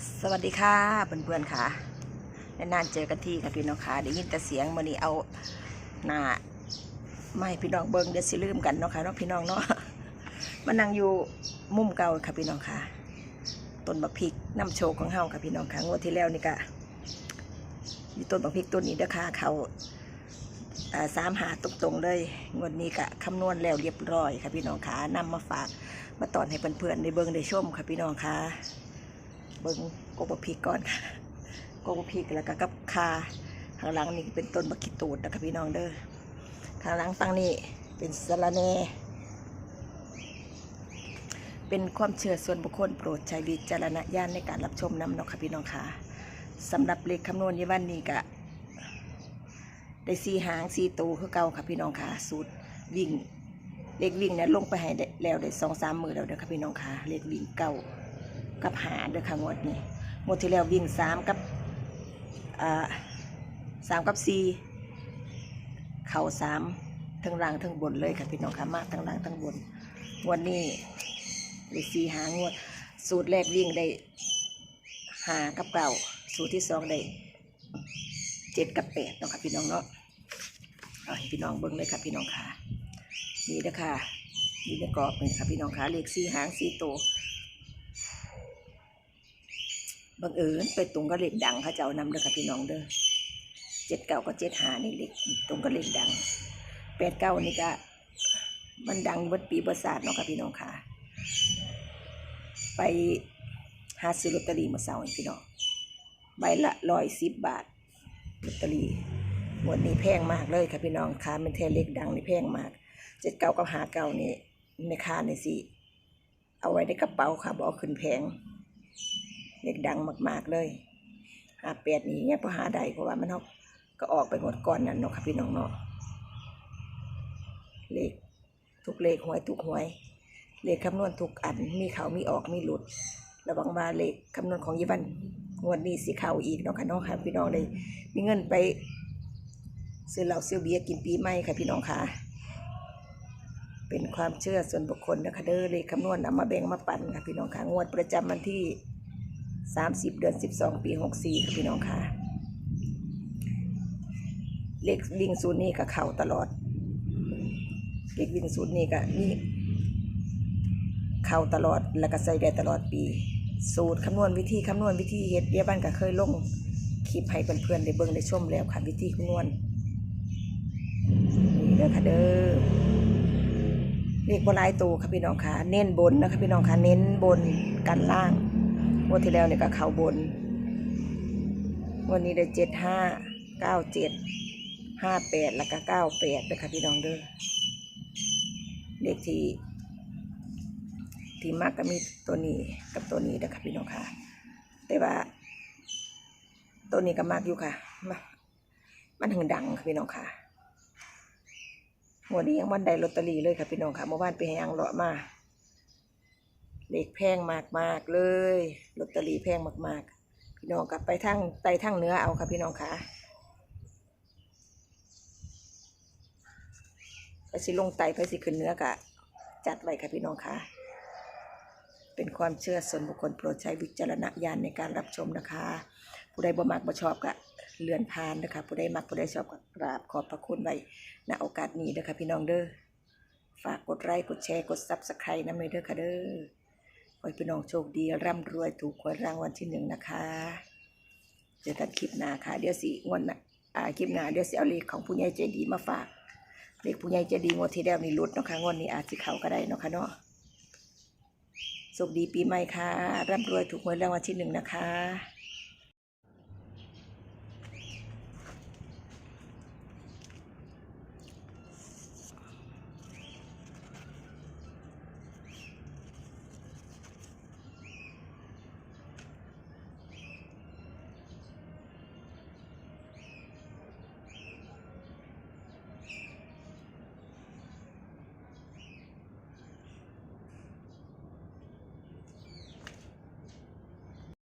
สวัสดีค่ะเพื่อนๆค่ะนานๆเจอกันที่ค่ะพี่น้องค่ะได้ยินแต่เสียงมื่อนี้เอาหน้าไม่พี่น้องเบิ้งเดี๋ยวสิลืมกันเนาะค่ะเนาะพี่น้องเนาะมานั่งอยู่มุมเก่าค่ะพี่น้องค่ะต้นบักพริกน้ำโชกของเฮาค่ะพี่น้องค่ะงวดที่แล้วนี่ก็อยู่ต้นบักพริกต้นนี้เด้อค่ะเขาอ่สามหาตรงๆเลยงวดนี้ก็คำนวณแล้วเรียบร้อยค่ะพี่น้องค่ะนำมาฝากมาตอนให้เพื่อนๆได้เบิ้งได้ชมค่ะพี่น้องค่ะ เบิ้งโกบพริกก่อนค่ะโกบพริกแล้วก็กับคาข้างหลังนี่เป็นต้นบักขิตูดนะคะพี่น้องเด้อข้างหลังฟังนี่เป็นสระแน่เป็นความเชื่อส่วนบุคคลโปรดใช้วิจารณญาณในการรับชมนำเนาะค่ะพี่น้องค่ะสำหรับเลขคำนวณยี่วันนี้ก็ได้สีหางสีตูคือเก่าค่ะพี่น้องค่ะสูตรวิ่งเลขวิ่งเนี่ยลงไปให้แล้วได้สองสามมือแล้วเด้อค่ะพี่น้องค่ะเลขวิ่งเก่า กับหาเด้อค่ะงวดนี้งวดที่แล้ววิ่งสามกับสามกับสี่เข่าสามทั้งล่างทั้งบนเลยค่ะพี่น้องค่ะมากทั้งล่างทั้งบนงวดนี้ได้สี่หางวด สูตรแรกวิ่งได้หากับเก่าสูตรที่สองได้เจ็ดกับแปดเนาะค่ะพี่น้องเนาะเอาให้พี่น้องเบิ้งเลยค่ะพี่น้องค่ะนี่เด้อค่ะนี่ในกรอบนี่ค่ะพี่น้องค่ะเลขสี่หางสี่ตัว บังเอิญไปตรงกับเลขดังเขาเจ้านำเด้อค่ะพี่น้องเด้อเจ็ดเก้ากับเจ็ดหานี่เลขตรงกับเลขดังแปดเก้านี่ก็มันดังเบิดปีเบิดศาสตร์เนาะค่ะพี่น้องค่ะ ไปหาซื้อลอตเตอรี่มาเสาร์นี่พี่น้องใบละร้อยสิบบาทลอตเตอรี่หมวดนี้แพงมากเลยค่ะพี่น้องค่ะเป็นแทนเลขดังนี่แพงมากเจ็ดเก้ากับหาเก้านี่ในค่าในสิเอาไว้ในกระเป๋าค่ะบอกขึ้นแพง เด็กดังมากๆเลยหาแปดนี่เนี่ยพอหาได้เพราะว่ามันเขาก็ออกไปหมดก่อนนั่นเนาะค่ะพี่น้องเนาะเลขทุกเลขหวยทุกหวย เลขคำนวณทุกอันมีเขามีออกมีหลุด ระวังว่าเลขคำนวณของยีวันงวดนี้สิเขาอีกเนาะค่ะเนาะค่ะพี่น้องเลย มีเงินไปซื้อเหล้าซื้อเบียร์กินปีใหม่ค่ะพี่น้องค่ะ เป็นความเชื่อส่วนบุคคลนะคะเด้อเลขคำนวณเอามาแบ่งมาปั่นค่ะพี่น้องค่ะงวดประจำวันที่ 30 เดือน 12 ปี 64ค่ะพี่น้องค่ะ เลขวิ่งศูนย์นี่ก็เข่าตลอด เลขวิ่งศูนย์นี่ก็นี่เข่าตลอดแล้วก็ใส่ได้ตลอดปี สูตรคำนวณวิธีคำนวณวิธีเฮ็ดเดียบ้านก็เคยลงคลิปให้เพื่อนๆได้เบิ่งได้ชมแล้วค่ะวิธีคำนวณนี่เด้อค่ะเด้อเลขบนลายตัวค่ะพี่น้องค่ะเน้นบนนะคะพี่น้องค่ะเน้นบนกันล่าง งวดที่แล้วเนี่ยก็เข้าบน วันนี้ได้เจ็ดห้าเก้าเจ็ดห้าแปดแล้วก็เก้าแปดนะคะพี่น้องเด้อเลขที่ที่มากก็มีตัวนี้กับตัวนี้นะคะพี่น้องค่ะ แต่ว่า ตัวนี้ก็มากอยู่ค่ะมามันถึงดังค่ะพี่น้องค่ะวดนี้ยังวันใดลอตเตอรี่เลยค่ะพี่น้องค่ะเมื่อวานไปห้ยังเลาะมา เลขแพงมากมากๆเลยลอตเตอรี่แพงมาก ๆ พี่น้องกลับไปทั้งไตทั้งเนื้อเอาค่ะพี่น้องค่ะไปสิลงไตไปสิขึ้นเนื้อกะจัดไว้ค่ะพี่น้องค่ะ เป็นความเชื่อส่วนบุคคลโปรดใช้วิจารณญาณในการรับชมนะคะ ผู้ใดบ่มักบ่ชอบก็เลื่อนผ่านนะคะ ผู้ใดมักผู้ใดชอบก็กราบขอบพระคุณไว้ณโอกาสนี้นะคะพี่น้องเด้อฝากกดไลค์กดแชร์กดซับสไครต์น้ำเลยเด้อค่ะเด้อ ขอให้พี่น้องโชคดี ร่ำรวยถูกหวยรางวัลที่หนึ่งนะคะเจอกันคลิปหน้าค่ะ เดี๋ยวสิงวดน้าอ่าคลิปหน้าเดี๋ยวสิเอาเลขของผู้ใหญ่ใจดีมาฝากเลขผู้ใหญ่ใจดีงวดที่แล้วนี่หลุดเนาะค่ะงวดนี้อาจจะเข้าก็ได้เนาะค่ะเนาะโชคดีปีใหม่ค่ะร่ำรวยถูกหวยรางวัลที่หนึ่งนะคะ